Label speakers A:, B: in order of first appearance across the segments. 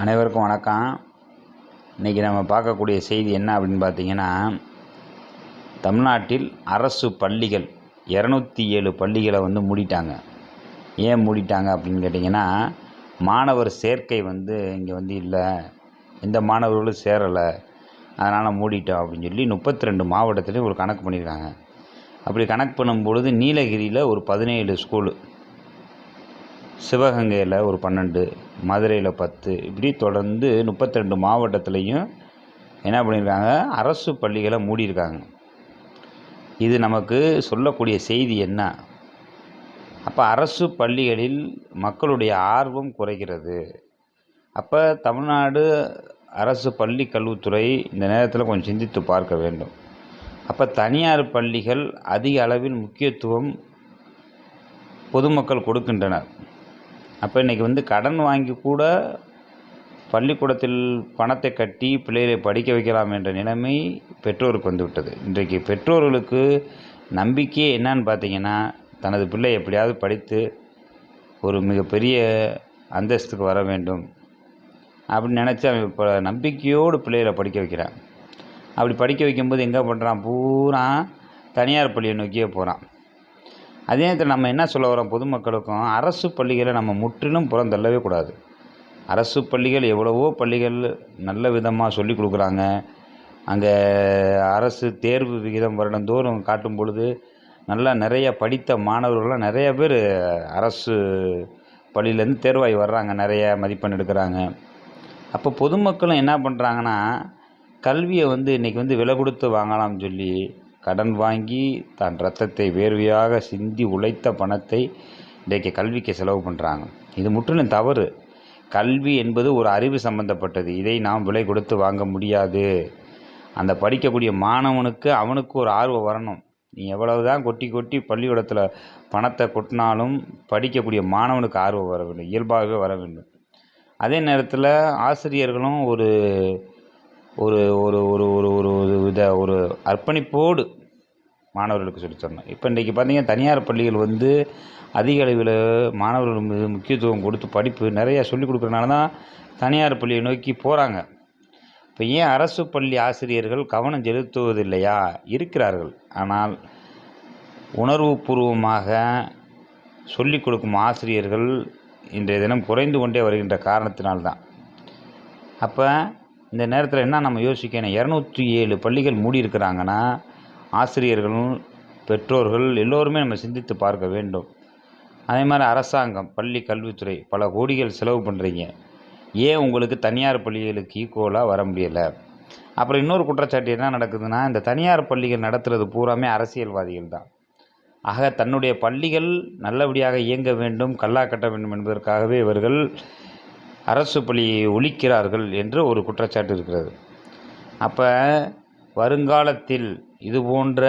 A: அனைவருக்கும் வணக்கம். இன்றைக்கி நம்ம பார்க்கக்கூடிய செய்தி என்ன அப்படின்னு பார்த்தீங்கன்னா தமிழ்நாட்டில் அரசு பள்ளிகள் இரநூத்தி ஏழு பள்ளிகளை வந்து மூடிட்டாங்க. ஏன் மூடிட்டாங்க அப்படின்னு கேட்டிங்கன்னா மாணவர் சேர்க்கை வந்து இங்கே வந்து இல்லை. எந்த மாணவர்களும் சேரலை. அதனால் மூடிட்டோம் அப்படின்னு சொல்லி முப்பத்தி ரெண்டு மாவட்டத்துலேயும் ஒரு கணக்கு பண்ணியிருக்காங்க. அப்படி கணக்கு பண்ணும்பொழுது நீலகிரியில் ஒரு பதினேழு ஸ்கூலு சிவகங்கையில் ஒரு பன்னெண்டு மதுரையில் பத்து இப்படி தொடர்ந்து முப்பத்தி ரெண்டு மாவட்டத்துலேயும் என்ன பண்ணியிருக்காங்க? அரசு பள்ளிகளை மூடியிருக்காங்க. இது நமக்கு சொல்லக்கூடிய செய்தி என்ன? அப்போ அரசு பள்ளிகளில் மக்களுடைய ஆர்வம் குறைகிறது. அப்போ தமிழ்நாடு அரசு பள்ளி கல்வித்துறை இந்த நேரத்தில் கொஞ்சம் சிந்தித்து பார்க்க வேண்டும். அப்போ தனியார் பள்ளிகள் அதிக அளவில் முக்கியத்துவம் பொதுமக்கள் கொடுக்கின்றனர். அப்போ இன்றைக்கி வந்து கடன் வாங்கி கூட பள்ளிக்கூடத்தில் பணத்தை கட்டி பிள்ளைகளை படிக்க வைக்கலாம் என்ற நிலைமை பெற்றோருக்கு வந்துவிட்டது. இன்றைக்கு பெற்றோர்களுக்கு நம்பிக்கையே என்னன்னு பார்த்தீங்கன்னா தனது பிள்ளை எப்படியாவது படித்து ஒரு மிகப்பெரிய அந்தஸ்துக்கு வர வேண்டும் அப்படின்னு நினச்சி அவன் இப்போ நம்பிக்கையோடு பிள்ளைகளை படிக்க வைக்கிறான். அப்படி படிக்க வைக்கும்போது எங்கே பண்ணுறான் பூரா தனியார் பள்ளியை நோக்கியே போகிறான் அதே நேரத்தில் நம்ம என்ன சொல்ல வரோம் பொதுமக்களுக்கும் அரசு பள்ளிகளை நம்ம முற்றிலும் புறந்தள்ளவே கூடாது. அரசு பள்ளிகள் எவ்வளவோ பள்ளிகள் நல்ல விதமாக சொல்லி கொடுக்குறாங்க. அங்கே அரசு தேர்வு விகிதம் வருடந்தோறும் காட்டும் பொழுது நல்லா நிறைய படித்த மாணவர்கள்லாம் நிறைய பேர் அரசு பள்ளியிலேருந்து தேர்வாகி வர்றாங்க நிறைய மதிப்பெண் எடுக்கிறாங்க. அப்போ பொதுமக்களும் என்ன பண்ணுறாங்கன்னா கல்வியை வந்து இன்றைக்கி வந்து விலை கொடுத்து வாங்கலாம்னு சொல்லி கடன் வாங்கி தன் ரத்தத்தை வேர்வையாக சிந்தி உழைத்த பணத்தை இன்றைக்கு கல்விக்கு செலவு பண்ணுறாங்க இது முற்றிலும் தவறு. கல்வி என்பது ஒரு அறிவு சம்பந்தப்பட்டது. இதை நாம் விலை கொடுத்து வாங்க முடியாது. அந்த படிக்கக்கூடிய மாணவனுக்கு அவனுக்கு ஒரு ஆர்வம் வரணும். நீ எவ்வளவு தான் கொட்டி கொட்டி பள்ளிக்கூடத்தில் பணத்தை கொட்டினாலும் படிக்கக்கூடிய மாணவனுக்கு ஆர்வம் வர வேண்டும் இயல்பாகவே வர வேண்டும் அதே நேரத்தில் ஆசிரியர்களும் ஒரு ஒரு ஒரு ஒரு ஒரு ஒரு ஒரு வித ஒரு அர்ப்பணிப்போடு மாணவர்களுக்கு சொல்லித் தரணும். இப்போ இன்றைக்கி பார்த்தீங்கன்னா தனியார் பள்ளிகள் வந்து அதிக அளவில் மாணவர்கள் மீது முக்கியத்துவம் கொடுத்து படிப்பு நிறையா சொல்லிக் கொடுக்குறனால தான் தனியார் பள்ளியை நோக்கி போகிறாங்க இப்போ ஏன் அரசு பள்ளி ஆசிரியர்கள் கவனம் செலுத்துவதில்லையா? இருக்கிறார்கள். ஆனால் உணர்வுபூர்வமாக சொல்லிக் கொடுக்கும் ஆசிரியர்கள் இன்றைய தினம் குறைந்து கொண்டே வருகின்ற காரணத்தினால்தான் அப்போ இந்த நேரத்தில் என்ன நம்ம யோசிக்கணும்? இரநூத்தி ஏழு பள்ளிகள் மூடி இருக்கிறாங்கன்னா ஆசிரியர்களும் பெற்றோர்கள் எல்லோருமே நம்ம சிந்தித்து பார்க்க வேண்டும். அதே மாதிரி அரசாங்கம் பள்ளி கல்வித்துறை பல கோடிகள் செலவு பண்ணுறீங்க ஏன் உங்களுக்கு தனியார் பள்ளிகளுக்கு ஈக்குவலாக வர முடியலை? அப்புறம் இன்னொரு குற்றச்சாட்டு என்ன நடக்குதுன்னா இந்த தனியார் பள்ளிகள் நடத்துகிறது பூராமே அரசியல்வாதிகள் தான். ஆக தன்னுடைய பள்ளிகள் நல்லபடியாக இயங்க வேண்டும் கல்லா கட்ட வேண்டும் என்பதற்காகவே இவர்கள் அரசு பள்ளியை ஒழிக்கிறார்கள் என்று ஒரு குற்றச்சாட்டு இருக்கிறது. அப்போ வருங்காலத்தில் இது போன்ற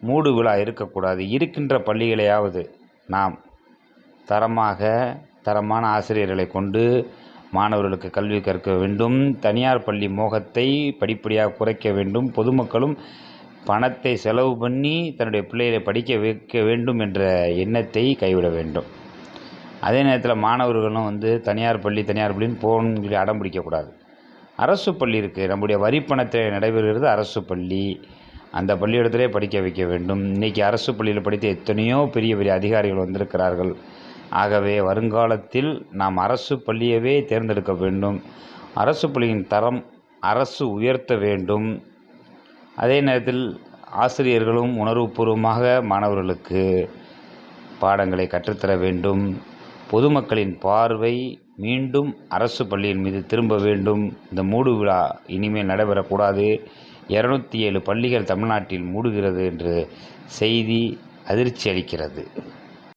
A: மூடு விழா இருக்கக்கூடாது. இருக்கின்ற பள்ளிகளையாவது நாம் தரமாக தரமான ஆசிரியர்களை கொண்டு மாணவர்களுக்கு கல்வி கற்க வேண்டும். தனியார் பள்ளி மோகத்தை படிப்படியாக குறைக்க வேண்டும். பொதுமக்களும் பணத்தை செலவு பண்ணி தன்னுடைய பிள்ளைகளை படிக்க வைக்க வேண்டும் என்ற எண்ணத்தை கைவிட வேண்டும். அதே நேரத்தில் மாணவர்களும் வந்து தனியார் பள்ளி தனியார் பள்ளின்னு போகணும்னு சொல்லி அடம் பிடிக்கக்கூடாது. அரசு பள்ளி இருக்குது நம்முடைய வரிப்பணத்தை நடைபெறுகிறது அரசு பள்ளி. அந்த பள்ளியிடத்திலே படிக்க வைக்க வேண்டும். இன்றைக்கி அரசு பள்ளியில் படித்த எத்தனையோ பெரிய பெரிய அதிகாரிகள் வந்திருக்கிறார்கள். ஆகவே வருங்காலத்தில் நாம் அரசு பள்ளியவே தேர்ந்தெடுக்க வேண்டும். அரசு பள்ளியின் தரம் அரசு உயர்த்த வேண்டும். அதே நேரத்தில் ஆசிரியர்களும் உணர்வுபூர்வமாக மாணவர்களுக்கு பாடங்களை கற்றுத்தர வேண்டும். பொதுமக்களின் பார்வை மீண்டும் அரசு பள்ளியின் மீது திரும்ப வேண்டும். இந்த மூடு விழா இனிமேல் நடைபெறக்கூடாது. இரநூத்தி ஏழு பள்ளிகள் தமிழ்நாட்டில் மூடுகிறது என்று செய்தி அதிர்ச்சி அளிக்கிறது